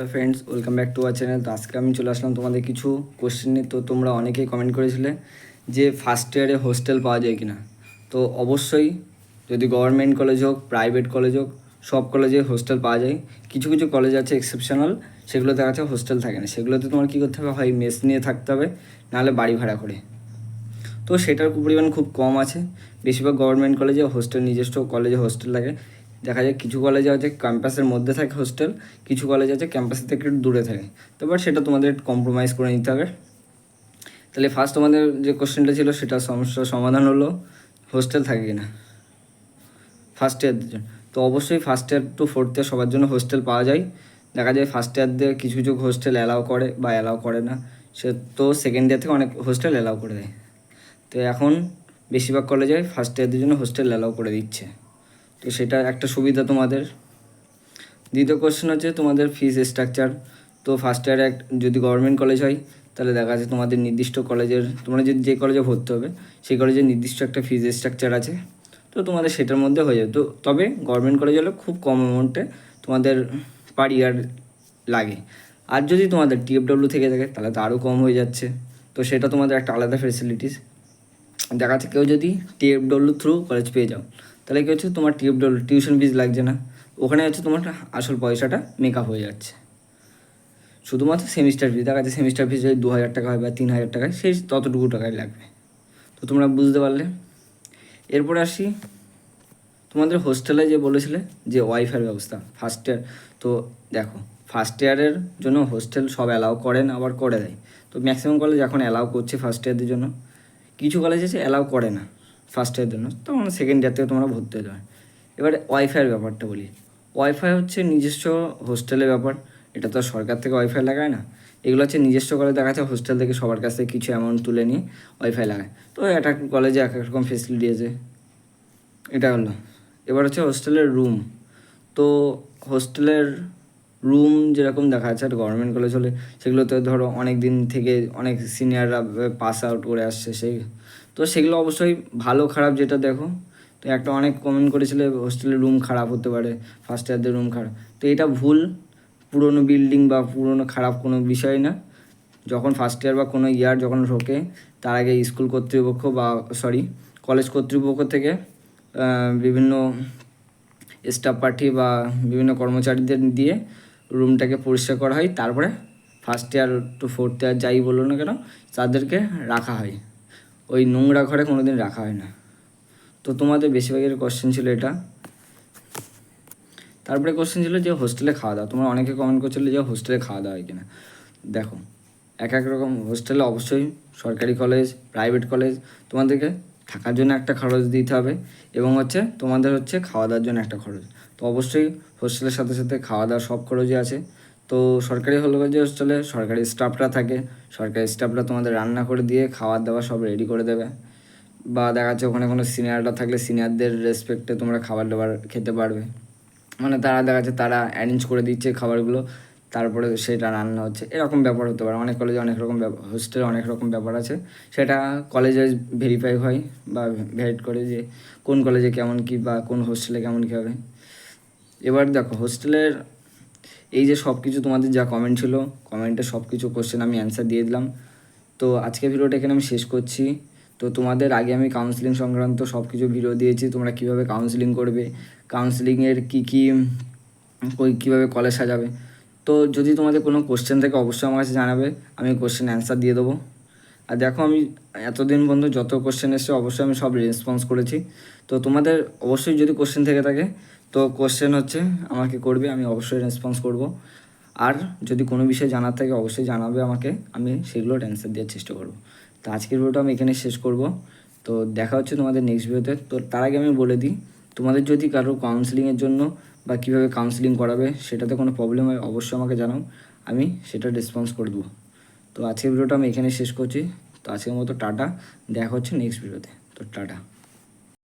Hello friends welcome back to our channel তো আজকে আমি চলে আসলাম তোমাদের কিছু কোশ্চেন নিয়ে। তো তোমরা অনেকেই কমেন্ট করেছিলে যে ফার্স্ট ইয়ারে হোস্টেল পাওয়া যায় কি না তো অবশ্যই যদি গভর্নমেন্ট কলেজ হোক প্রাইভেট কলেজ হোক, সব কলেজে হোস্টেল পাওয়া যায়। কিছু কিছু কলেজ আছে এক্সেপশনাল সেগুলোতে আছে হোস্টেল থাকে না। সেগুলোতে তোমার কী করতে হবে? হয় মেস নিয়ে থাকতে হবে, নাহলে বাড়ি ভাড়া করে। তো সেটার পরিমাণ খুব কম আছে। বেশিরভাগ গভর্নমেন্ট কলেজে হোস্টেল নিজস্ব কলেজে হোস্টেল লাগে দেখা যায় কিছু কলেজে আছে ক্যাম্পাসের মধ্যে থাকে হোস্টেল কিছু কলেজ আছে ক্যাম্পাসের থেকে একটু দূরে থাকে। তো বাট সেটা তোমাদের কম্প্রোমাইজ করে নিতে হবে। তাহলে ফার্স্ট তোমাদের যে কোশ্চেনটা ছিল সেটা সমস্যার সমাধান হলো হোস্টেল থাকে কি না ফার্স্ট ইয়ারদের জন্য। তো অবশ্যই first year to fourth year সবার জন্য হোস্টেল পাওয়া যায়। দেখা যায় ফার্স্ট ইয়ারদের কিছু কিছু হোস্টেল অ্যালাউ করে বা অ্যালাউ করে না। সে তো সেকেন্ড ইয়ার থেকে অনেক হোস্টেল অ্যালাউ করে দেয়। তো এখন বেশিরভাগ কলেজে ফার্স্ট ইয়ারদের জন্য হোস্টেল অ্যালাউ করে দিচ্ছে। তো সেটা একটা সুবিধা তোমাদের। দ্বিতীয় কোশ্চেন হচ্ছে তোমাদের ফিস স্ট্রাকচার তো ফার্স্ট ইয়ারে এক যদি গভর্নমেন্ট কলেজ হয়, তাহলে দেখা যাচ্ছে তোমাদের নির্দিষ্ট কলেজের তোমরা যদি যে কলেজে ভর্তি হবে, সেই কলেজের নির্দিষ্ট একটা ফিজ স্ট্রাকচার আছে। তো তোমাদের সেটার মধ্যে হয়ে যাবে। তো তবে গভর্নমেন্ট কলেজ হলে খুব কম অ্যামাউন্টে তোমাদের পার ইয়ার লাগে। আর যদি তোমাদের টিএফডব্লিউ থেকে থাকে, তাহলে তো আরও কম হয়ে যাচ্ছে। তো সেটা তোমাদের একটা আলাদা ফেসিলিটিস দেখা যাচ্ছে কেউ যদি টিএফডব্লিউ থ্রু কলেজ পেয়ে যাও তাহলে কী হচ্ছে? তোমার টিএফডব্লিউ টিউশন ফিজ লাগছে না। ওখানে হচ্ছে তোমার আসল পয়সাটা মেকআপ হয়ে যাচ্ছে। শুধুমাত্র সেমিস্টার ফিজ দেখা যাচ্ছে সেমিস্টার ফিজ যদি দু হাজার টাকা হয় বা তিন হাজার টাকা সেই ততটুকু টাকাই লাগবে। তো তোমরা বুঝতে পারলে। এরপর আসি, তোমাদের হোস্টেলে যে বলেছিলে যে ওয়াইফাই ব্যবস্থা ফার্স্ট ইয়ার তো দেখো ফার্স্ট ইয়ারের জন্য হোস্টেল সব অ্যালাউ করেন আবার করে দেয়। তো ম্যাক্সিমাম কলেজ এখন অ্যালাউ করছে ফার্স্ট ইয়ারদের জন্য। কিছু কলেজ আছে অ্যালাউ করে না। ফার্স্ট ইয়ারের জন্য তখন সেকেন্ড ইয়ার থেকে তোমরা ভর্তি হতে পারো এবারে ওয়াইফাইয়ের ব্যাপারটা বলি। ওয়াইফাই হচ্ছে নিজস্ব হোস্টেলের ব্যাপার, এটা তো সরকার থেকে ওয়াইফাই লাগায় না। এগুলো হচ্ছে নিজস্ব কলেজ দেখা যাচ্ছে হোস্টেল থেকে সবার কাছ থেকে কিছু অ্যামাউন্ট তুলে নিয়ে ওয়াইফাই লাগায়। তো এক এক কলেজে এক এক রকম ফেসিলিটি আছে। এটা হলো। এবার হচ্ছে হোস্টেলের রুম তো হোস্টেলের রুম যেরকম দেখা যাচ্ছে আর গভর্নমেন্ট কলেজ হলে সেগুলোতে ধরো অনেক দিন থেকে অনেক সিনিয়ররা পাস আউট করে আসছে সেই, তো সেগুলো অবশ্যই ভালো খারাপ যেটা দেখো, তো একটা অনেক কমেন্ট করেছিল হোস্টেলের রুম খারাপ হতে পারে ফার্স্ট ইয়ারদের রুম খারাপ, তো এটা ভুল, পুরনো বিল্ডিং বা পুরনো খারাপ কোনো বিষয় না, যখন ফার্স্ট ইয়ার বা কোনো ইয়ার যখন ঢোকে, তার আগে স্কুল কর্তৃপক্ষ বা সরি কলেজ কর্তৃপক্ষ থেকে বিভিন্ন স্টাফ পাঠিয়ে বা বিভিন্ন কর্মচারীদের দিয়ে রুমটাকে পরিষ্কার করা হয়, তারপরে first year to fourth year যাই বলো না কেন, তাদেরকে রাখা হয়। ওই নোংরা ঘরে কোনো দিন রাখা হয় না। তো তোমাদের বেশিরভাগের কোশ্চেন ছিল এটা। তারপরে কোশ্চেন ছিল যে হোস্টেলে খাওয়া দাওয়া। তোমরা অনেকে কমেন্ট করছিলে যে হোস্টেলে খাওয়া দাওয়া হয় কিনা। দেখো, এক এক রকম হোস্টেলে অবশ্যই সরকারি কলেজ প্রাইভেট কলেজ তোমাদেরকে থাকার জন্য একটা খরচ দিতে হবে এবং হচ্ছে তোমাদের হচ্ছে খাওয়া দাওয়ার জন্য একটা খরচ। তো অবশ্যই হোস্টেলের সাথে সাথে খাওয়া দাওয়া সব খরচই আছে। তো সরকারি হল যে হোস্টেলে সরকারি স্টাফরা থাকে, সরকারি স্টাফরা তোমাদের রান্না করে দিয়ে খাওয়ার দাওয়া সব রেডি করে দেবে। বা দেখা যাচ্ছে ওখানে কোনো সিনিয়ররা থাকলে সিনিয়রদের রেসপেক্টে তোমরা খাবার দাবার খেতে পারবে। মানে তারা দেখা যাচ্ছে তারা অ্যারেঞ্জ করে দিচ্ছে খাবারগুলো। তারপরে সেটা রান্না হচ্ছে, এরকম ব্যাপার হতে পারে। অনেক কলেজে অনেক রকম হোস্টেলে অনেক রকম ব্যাপার আছে। সেটা কলেজে ভেরিফাই হয় বা ভেরিট করে যে কোন কলেজে কেমন কী বা কোন হোস্টেলে কেমন কী হবে। এবার দেখো হোস্টেলের এই যে সব কিছু তোমাদের যা কমেন্ট ছিল কমেন্টে সব কিছু কোশ্চেন আমি অ্যান্সার দিয়ে দিলাম। তো আজকে ভিডিওটা এখানে আমি শেষ করছি। তো তোমাদের আগে আমি কাউন্সিলিং সংক্রান্ত সব কিছু ভিডিও দিয়েছি, তোমরা কীভাবে কাউন্সিলিং করবে কাউন্সিলিংয়ের কী কী কীভাবে কলেজ সাজাবে। তো যদি তোমাদের কোনো কোশ্চেন থাকে, অবশ্যই আমার কাছে জানাবে। আমি কোশ্চেন অ্যান্সার দিয়ে দেবো। আর দেখো, আমি এতদিন পর্যন্ত যত কোশ্চেন এসছে, অবশ্যই আমি সব রেসপন্স করেছি। তো তোমাদের অবশ্যই যদি কোশ্চেন থেকে থাকে, তো কোশ্চেন হচ্ছে, আমাকে করবে, আমি অবশ্যই রেসপন্স করব। আর যদি কোনো বিষয়ে জানার থাকে, অবশ্যই জানাবে আমাকে। আমি সেগুলোর অ্যান্সার দেওয়ার চেষ্টা করব। তো আজকের ভিডিওটা আমি এখানে শেষ করব। তো দেখা হচ্ছে তোমাদের নেক্সট ভিডিওতে তো তার আগে আমি বলে দিই তোমাদের যদি কারও কাউন্সেলিংয়ের জন্য বা কীভাবে কাউন্সেলিং করাবে সেটাতে কোনো প্রবলেম হয়, অবশ্যই আমাকে জানাও। আমি সেটা রেসপন্স করে দেবো। তো আজকের ভিডিওটা আমি এখানে শেষ করছি। তো আজকের মতো টাটা। দেখা হচ্ছে নেক্সট ভিডিওতে তো টাটা।